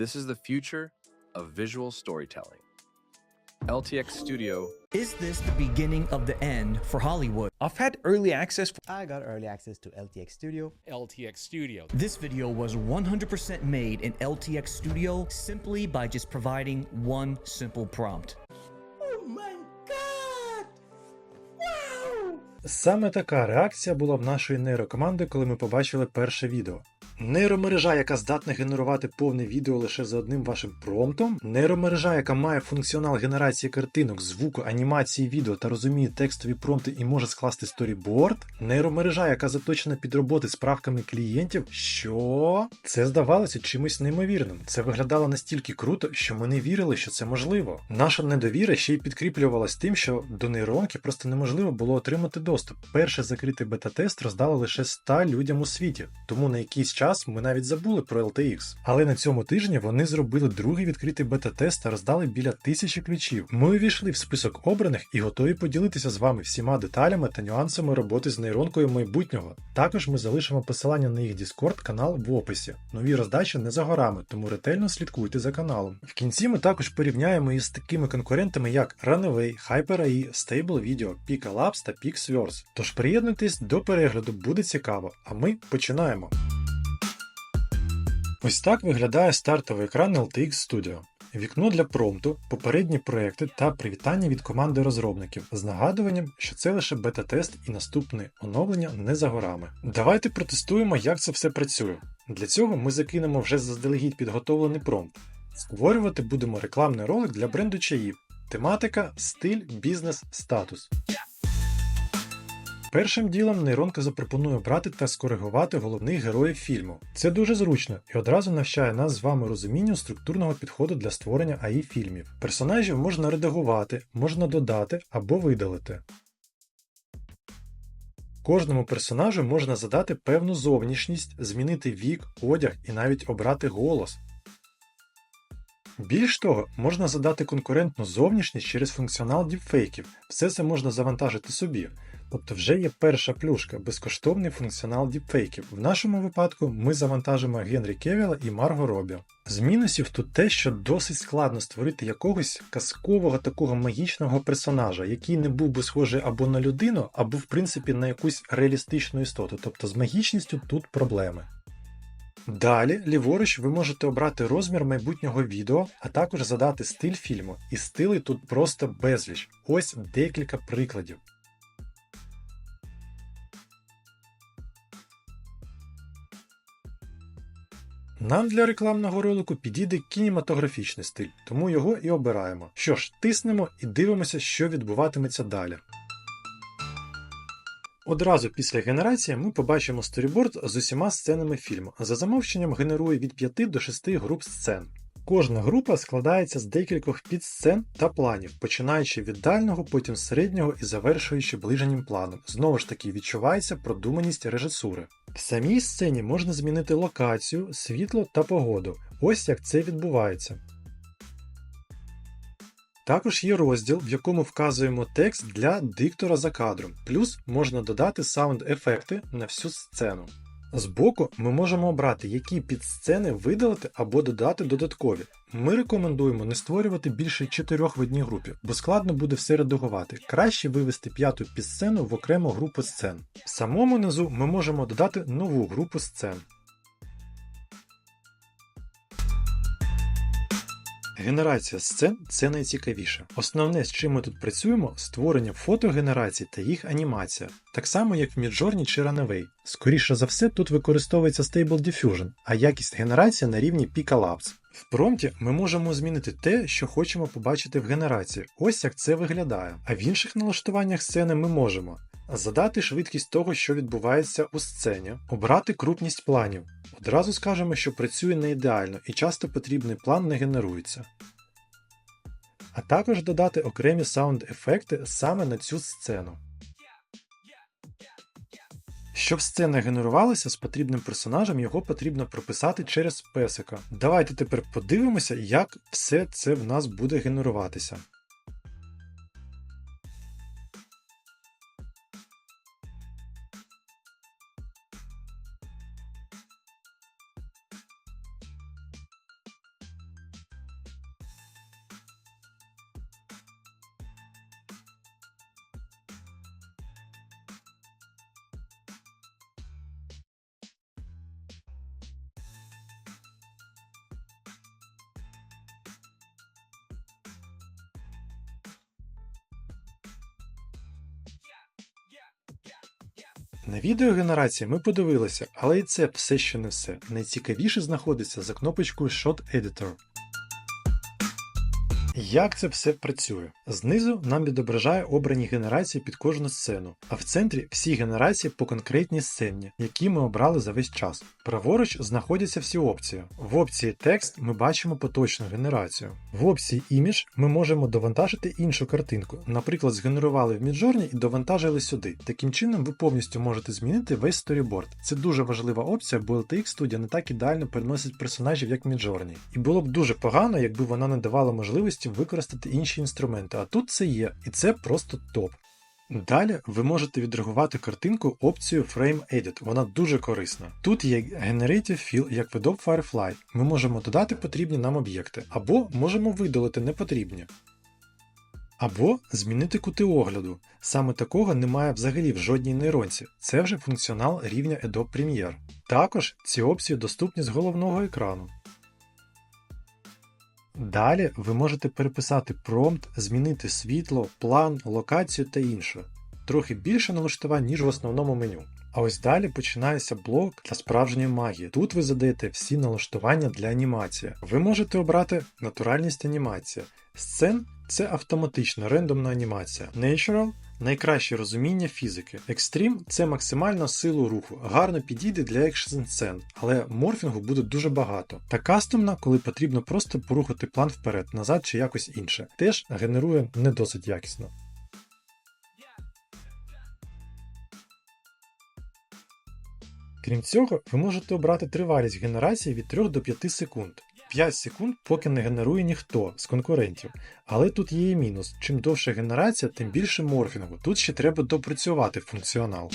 This is the future of visual storytelling. LTX Studio Is this the beginning of the end for Hollywood? I've had early access for I got early access to LTX Studio. LTX Studio. This video was 100% made in LTX Studio simply by just providing one simple prompt. Oh my god! Wow! Саме така реакція була в нашої нейрокоманди, коли ми побачили перше відео. Нейромережа, яка здатна генерувати повне відео лише за одним вашим промптом, нейромережа, яка має функціонал генерації картинок, звуку, анімації відео та розуміє текстові промпти і може скласти сторіборд, нейромережа, яка заточена під роботи з правками клієнтів. Що? Це здавалося чимось неймовірним. Це виглядало настільки круто, що ми не вірили, що це можливо. Наша недовіра ще й підкріплювалась тим, що до нейронки просто неможливо було отримати доступ. Перший закритий бета-тест роздали лише 100 людям у світі, тому на якийсь час ми навіть забули про LTX. Але на цьому тижні вони зробили другий відкритий бета-тест та роздали біля тисячі ключів. Ми увійшли в список обраних і готові поділитися з вами всіма деталями та нюансами роботи з нейронкою майбутнього. Також ми залишимо посилання на їх Discord канал в описі. Нові роздачі не за горами, тому ретельно слідкуйте за каналом. В кінці ми також порівняємо із такими конкурентами, як Runaway, HyperAI, Stable Video, Pika та PixVerse. Тож приєднуйтесь до перегляду, буде цікаво. А ми починаємо. Ось так виглядає стартовий екран LTX Studio. Вікно для промпту, попередні проекти та привітання від команди розробників з нагадуванням, що це лише бета-тест і наступне оновлення не за горами. Давайте протестуємо, як це все працює. Для цього ми закинемо вже заздалегідь підготовлений промпт. Створювати будемо рекламний ролик для бренду чаїв. Тематика, стиль, бізнес, статус. Першим ділом нейронка запропонує брати та скоригувати головних героїв фільму. Це дуже зручно і одразу навчає нас з вами розумінню структурного підходу для створення АІ фільмів. Персонажів можна редагувати, можна додати або видалити. Кожному персонажу можна задати певну зовнішність, змінити вік, одяг і навіть обрати голос. Більш того, можна задати конкурентну зовнішність через функціонал діпфейків. Все це можна завантажити собі. Тобто вже є перша плюшка, безкоштовний функціонал діпфейків. В нашому випадку ми завантажимо Генрі Кевіла і Марго Робі. З мінусів тут те, що досить складно створити якогось казкового такого магічного персонажа, який не був би схожий або на людину, або в принципі на якусь реалістичну істоту. Тобто з магічністю тут проблеми. Далі, ліворуч, ви можете обрати розмір майбутнього відео, а також задати стиль фільму. І стилей тут просто безліч. Ось декілька прикладів. Нам для рекламного ролику підійде кінематографічний стиль, тому його і обираємо. Що ж, тиснемо і дивимося, що відбуватиметься далі. Одразу після генерації ми побачимо сторіборд з усіма сценами фільму. За замовченням генерує від 5 до 6 груп сцен. Кожна група складається з декількох підсцен та планів, починаючи від дальнього, потім середнього і завершуючи ближнім планом. Знову ж таки відчувається продуманість режисури. В самій сцені можна змінити локацію, світло та погоду. Ось як це відбувається. Також є розділ, в якому вказуємо текст для диктора за кадром, плюс можна додати саунд-ефекти на всю сцену. Збоку ми можемо обрати, які підсцени видалити або додати додаткові. Ми рекомендуємо не створювати більше чотирьох в одній групі, бо складно буде все редагувати. Краще вивести п'яту підсцену в окрему групу сцен. В самому низу ми можемо додати нову групу сцен. Генерація сцен це найцікавіше. Основне, з чим ми тут працюємо, створення фотогенерацій та їх анімація. Так само, як в Midjourney чи Runaway. Скоріше за все, тут використовується Stable Diffusion, а якість генерації на рівні Labs. В промпті ми можемо змінити те, що хочемо побачити в генерації. Ось як це виглядає. А в інших налаштуваннях сцени ми можемо задати швидкість того, що відбувається у сцені, обрати крупність планів. Одразу скажемо, що працює не ідеально і часто потрібний план не генерується. А також додати окремі саунд-ефекти саме на цю сцену. Щоб сцена генерувалася з потрібним персонажем, його потрібно прописати через песика. Давайте тепер подивимося, як все це в нас буде генеруватися. На відеогенерації ми подивилися, але і це все ще не все. Найцікавіше знаходиться за кнопочкою Shot Editor. Як це все працює? Знизу нам відображає обрані генерації під кожну сцену, а в центрі всі генерації по конкретній сцені, які ми обрали за весь час. Праворуч знаходяться всі опції. В опції текст ми бачимо поточну генерацію. В опції Image ми можемо довантажити іншу картинку. Наприклад, згенерували в Midjourney і довантажили сюди. Таким чином, ви повністю можете змінити весь сторіборд. Це дуже важлива опція, бо LTX Studio не так ідеально переносить персонажів, як Midjourney. І було б дуже погано, якби вона не давала можливості використати інші інструменти, а тут це є, і це просто топ. Далі ви можете відреагувати картинку опцією Frame Edit, вона дуже корисна. Тут є Generative Fill як в Adobe Firefly. Ми можемо додати потрібні нам об'єкти, або можемо видалити непотрібні. Або змінити кути огляду. Саме такого немає взагалі в жодній нейронці. Це вже функціонал рівня Adobe Premiere. Також ці опції доступні з головного екрану. Далі ви можете переписати промпт, змінити світло, план, локацію та інше. Трохи більше налаштувань, ніж в основному меню. А ось далі починається блок для справжньої магії. Тут ви задаєте всі налаштування для анімації. Ви можете обрати натуральність анімації. Сцен це автоматична рандомна анімація. Natural найкраще розуміння фізики. Extreme – це максимальна силу руху, гарно підійде для екшн сцен, але морфінгу буде дуже багато. Та кастомна, коли потрібно просто порухати план вперед, назад чи якось інше, теж генерує не досить якісно. Крім цього, ви можете обрати тривалість генерації від 3 до 5 секунд. 5 секунд поки не генерує ніхто з конкурентів. Але тут є і мінус. Чим довша генерація, тим більше морфінгу. Тут ще треба допрацювати функціонал.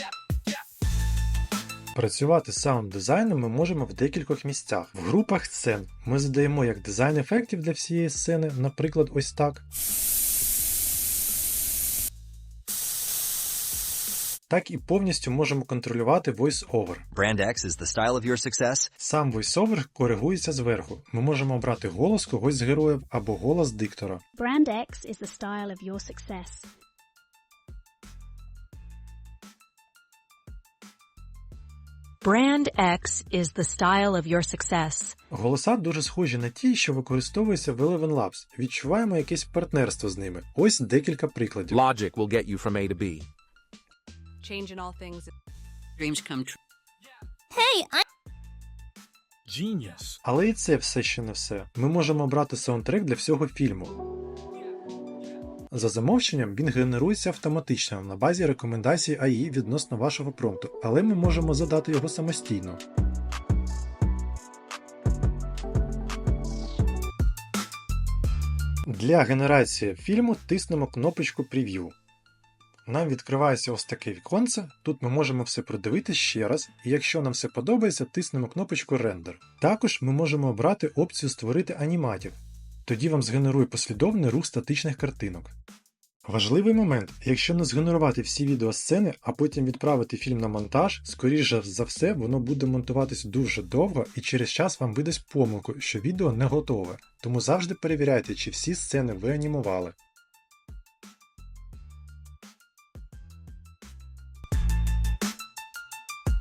Працювати з саунд дизайном ми можемо в декількох місцях. В групах сцен ми задаємо як дизайн ефектів для всієї сцени, наприклад, ось так. Так і повністю можемо контролювати voice-over. Brand X is the style of your success. Сам voice-over коригується зверху. Ми можемо обрати голос когось з героїв або голос диктора. Brand X is the style of your success. Brand X is the style of your success. Голоса дуже схожі на ті, що використовуються в Eleven Labs. Відчуваємо якесь партнерство з ними. Ось декілька прикладів. Logic will get you from A to B. changing all things. dreams come true. Genius. Але і це все ще не все. Ми можемо обрати саундтрек для всього фільму. За замовченням він генерується автоматично на базі рекомендацій AI відносно вашого промпту, але ми можемо задати його самостійно. Для генерації фільму тиснемо кнопочку Preview. Нам відкривається ось таке віконце. Тут ми можемо все продивити ще раз, і якщо нам все подобається, тиснемо кнопочку Render. Також ми можемо обрати опцію Створити аніматів. Тоді вам згенерує послідовний рух статичних картинок. Важливий момент: якщо не згенерувати всі відеосцени, а потім відправити фільм на монтаж, скоріше за все, воно буде монтуватись дуже довго і через час вам видасть помилку, що відео не готове. Тому завжди перевіряйте, чи всі сцени ви анімували.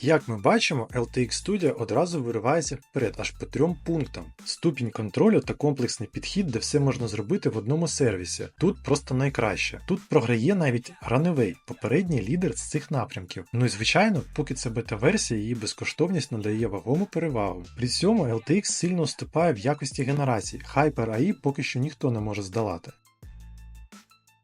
Як ми бачимо, LTX Studio одразу виривається вперед аж по трьом пунктам. Ступінь контролю та комплексний підхід, де все можна зробити в одному сервісі. Тут просто найкраще. Тут програє навіть Runaway, попередній лідер з цих напрямків. Ну і звичайно, поки це бета-версія, її безкоштовність надає вагому перевагу. При цьому LTX сильно уступає в якості генерації. Hyper-AI поки що ніхто не може здолати.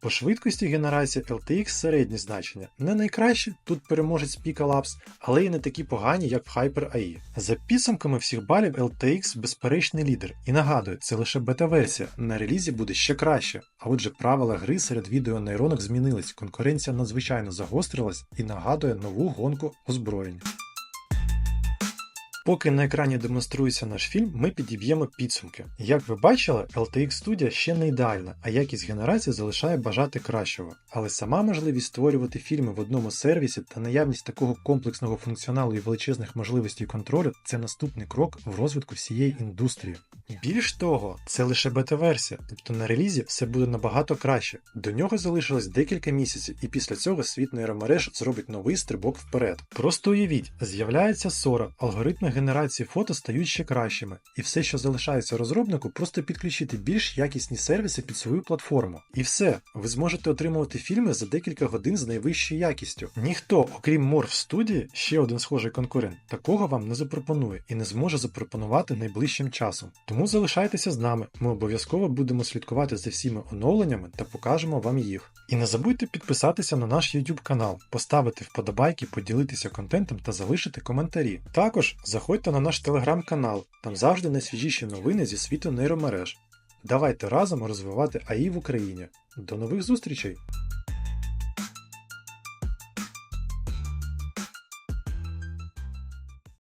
По швидкості генерації LTX середні значення. Не найкраще, тут переможець Pika Labs, але і не такі погані, як в Hyper AI. За підсумками всіх балів LTX безперечний лідер. І нагадую, це лише бета-версія, на релізі буде ще краще. А отже, правила гри серед відеонейронок змінились, конкуренція надзвичайно загострилась і нагадує нову гонку озброєнь. Поки на екрані демонструється наш фільм, ми підіб'ємо підсумки. Як ви бачили, LTX Studio ще не ідеальна, а якість генерації залишає бажати кращого. Але сама можливість створювати фільми в одному сервісі та наявність такого комплексного функціоналу і величезних можливостей контролю це наступний крок в розвитку всієї індустрії. Більш того, це лише бета-версія, тобто на релізі все буде набагато краще. До нього залишилось декілька місяців, і після цього світ нейромереж зробить новий стрибок вперед. Просто уявіть, з'являється Сора, алгоритми генерації фото стають ще кращими, і все, що залишається розробнику, просто підключити більш якісні сервіси під свою платформу. І все, ви зможете отримувати фільми за декілька годин з найвищою якістю. Ніхто, окрім Morph Studio, ще один схожий конкурент, такого вам не запропонує і не зможе запропонувати найближчим часом. Тому залишайтеся з нами, ми обов'язково будемо слідкувати за всіма оновленнями та покажемо вам їх. І не забудьте підписатися на наш YouTube канал, поставити вподобайки, поділитися контентом та залишити коментарі. Також заходьте на наш телеграм-канал, там завжди найсвіжіші новини зі світу нейромереж. Давайте разом розвивати АІ в Україні. До нових зустрічей!